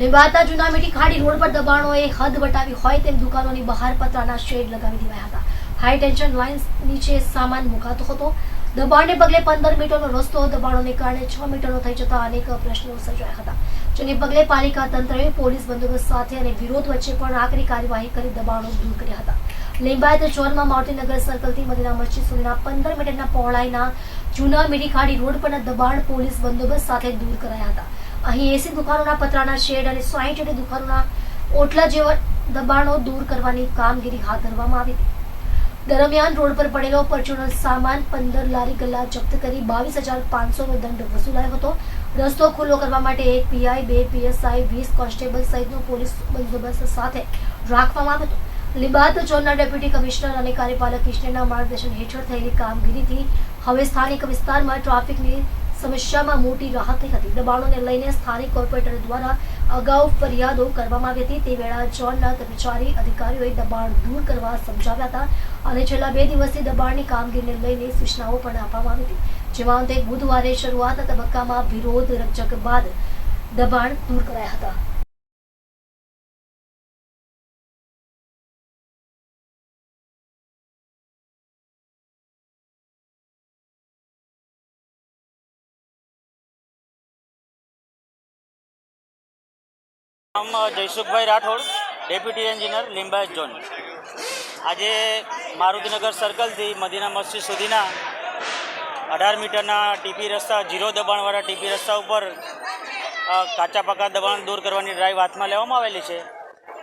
લીંબાતા મીઠી ખાડી રોડ પર દબાણોએ હદ વટાવી હોય તેમ દુકાનોની બહાર પતરાના શેડ લગાવી દેવાયા હતા. હાઈ ટેન્શન લાઇન્સ નીચે સામાન મુકાતો હતો. દબાણને પગલે પંદર મીટરનો રસ્તો, દબાણોને કારણે છ મીટરનો થઈ જતા અનેક પ્રશ્નો સર્જાયા હતા. જેને પગલે પાલિકા તંત્રએ પોલીસ બંદોબસ્ત સાથે અને વિરોધ વચ્ચે પણ આકરી કાર્યવાહી કરી દબાણો દૂર કર્યા હતા. લિંબાયત ઝોનમાં માવતીનગર સર્કલથી મદીના મસ્જિદ સુધીના પંદર મીટરના પહોળાઈના જૂના મીઠી ખાડી રોડ પરના દબાણ પોલીસ બંદોબસ્ત સાથે દૂર કરાયા હતા. અહીં એસી દુકાનોના પતરાના શેડ અને સાઈઠ જેટલી દુકાનોના ઓટલા જેવા દબાણો દૂર કરવાની કામગીરી હાથ ધરવામાં આવી હતી. દરમિયાન રોડ પર પડેલો પરચુરણ સામાન પંદર લારી ગલ્લા જપ્ત કરી બાવીસ હજાર પાંચસોનો દંડ વસૂલાયો હતો. રસ્તો ખુલ્લો કરવા માટે એક પીઆઈ, બે પીએસઆઈ, વીસ કોન્સ્ટેબલ સહિતનો પોલીસ બંદોબસ્ત સાથે રાખવામાં આવ્યો હતો. લિબાદ ઝોનના ડેપ્યુટી કમિશનર અને કાર્યપાલક ઇજનેરના માર્ગદર્શન હેઠળ થયેલી કામગીરીથી હવે સ્થાનિક વિસ્તારમાં ટ્રાફિકની સમસ્યામાં મોટી રાહત હતી. દબાણોને લઈને સ્થાનિક કોર્પોરેટર દ્વારા અગાઉ ફરિયાદો કરવામાં આવી હતી. તે વેળા ઝોનના કર્મચારી અધિકારીઓએ દબાણ દૂર કરવા સમજાવ્યા હતા અને છેલ્લા બે દિવસથી દબાણની કામગીરીને લઈને સૂચનાઓ પણ આપવામાં આવી હતી. જેમાં અંતે બુધવારે શરૂઆતના તબક્કામાં વિરોધ રકઝક બાદ દબાણ દૂર કરાયા હતા. નામ Jaysukhbhai Rathod, deputy engineer Limbayat zone. આજે મારુતિનગર સર્કલથી મદીના મસ્જિદ સુધીના અઢાર મીટરના ટીપી રસ્તા, જીરો દબાણવાળા ટીપી રસ્તા ઉપર કાચા પાકા દબાણ દૂર કરવાની ડ્રાઈવ હાથમાં લેવામાં આવેલી છે.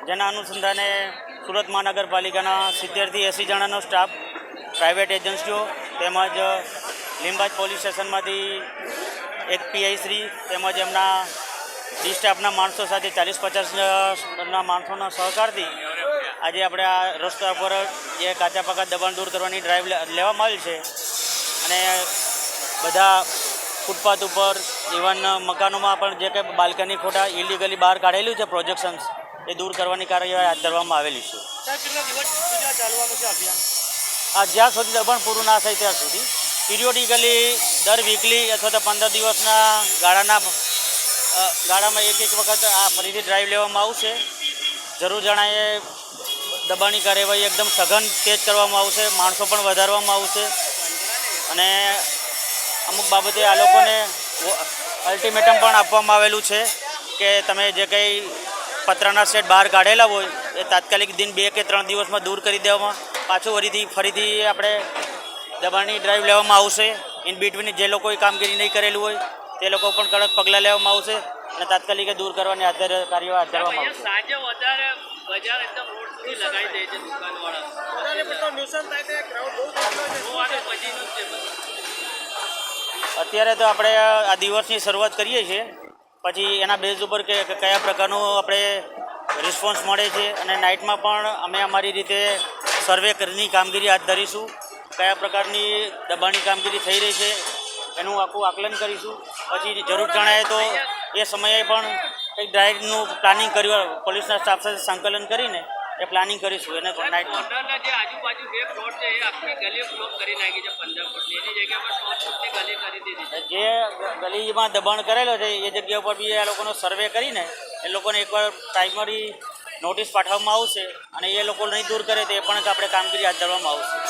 જેના અનુસંધાને સુરત મહાનગરપાલિકાના સિત્તેરથી એંસી જણાનો સ્ટાફ પ્રાઇવેટ એજન્સીઓ તેમજ લીંબાજ પોલીસ સ્ટેશનમાંથી એક પીઆઈ શ્રી તેમજ એમના ડી સ્ટાફના માણસો સાથે ચાલીસ પચાસના માણસોના સહકારથી આજે આપણે આ રસ્તા પર જે કાચા પાકા દબાણ દૂર કરવાની ડ્રાઈવ લેવામાં આવી છે. અને બધા ફૂટપાથ ઉપર ઇવન મકાનોમાં પણ જે કંઈ બાલ્કની ખોટા ઇલીગલી બહાર કાઢેલું છે પ્રોજેક્શન્સ એ દૂર કરવાની કાર્યવાહી હાથ ધરવામાં આવેલી છે. આ જ્યાં સુધી દબાણ પૂરું ના થાય ત્યાં સુધી. પિરિયોડિકલી દર વીકલી અથવા તો પંદર દિવસના ગાળાના ગાળામાં એક એક વખત આ ફરીથી ડ્રાઈવ લેવામાં આવશે. જરૂર જણાએ દબાણની કાર્યવાહી એકદમ સઘન તેજ કરવામાં આવશે, માણસો પણ વધારવામાં આવશે. અને અમુક બાબતે આ લોકોને અલ્ટિમેટમ પણ આપવામાં આવેલું છે કે તમે જે કંઈ પતરાના સેટ બહાર કાઢેલા હોય, એ તાત્કાલિક દિન બે કે ત્રણ દિવસમાં દૂર કરી દેવામાં, પાછું ફરીથી ફરીથી આપણે દબાણની ડ્રાઈવ લેવામાં આવશે. ઇન બિટવીન જે લોકોએ કામગીરી નહીં કરેલું હોય તે લોકો પણ કડક પગલાં લેવામાં આવશે અને તાત્કાલિક દૂર કરવાની હાથ કાર્યવાહી હાથ ધરવામાં આવશે. સાંજે વધારે બજાર એકદમ રોડ સુધી લગાવી દે છે દુકાનવાળા. અત્યારે તો આપણે આ દિવસની શરૂઆત કરીએ છીએ. પછી એના બેઝ ઉપર કે કે કયા પ્રકારનું આપણે રિસ્પોન્સ મળે છે અને નાઇટમાં પણ અમે અમારી રીતે સર્વે કરીને કામગીરી હાથ ધરીશું. કયા પ્રકારની દબાણની કામગીરી થઈ રહી છે એનું આખું આકલન કરીશું. પછી જરૂર જણાય તો એ સમયે પણ કંઈક ડ્રાઇવનું પ્લાનિંગ કર્યું પોલીસના સ્ટાફ સાથે સંકલન કરીને એ પ્લાનિંગ કરીશું. એને પણ મોટરના જે આજુબાજુ બે પ્લોટ છે એ આખી ગલી બ્લોક કરી નાખી છે પંદર ફૂટની એની જગ્યા પર ગલી કરી દીધી જે ગલીમાં દબાણ કરેલો છે એ જગ્યા ઉપર બી એ લોકોનો સર્વે કરીને એ લોકોને એકવાર પ્રાઇમરી નોટિસ પાઠવવામાં આવશે અને એ લોકો નહીં દૂર કરે તો એ પણ આપણે કામગીરી હાથ ધરવામાં આવશે.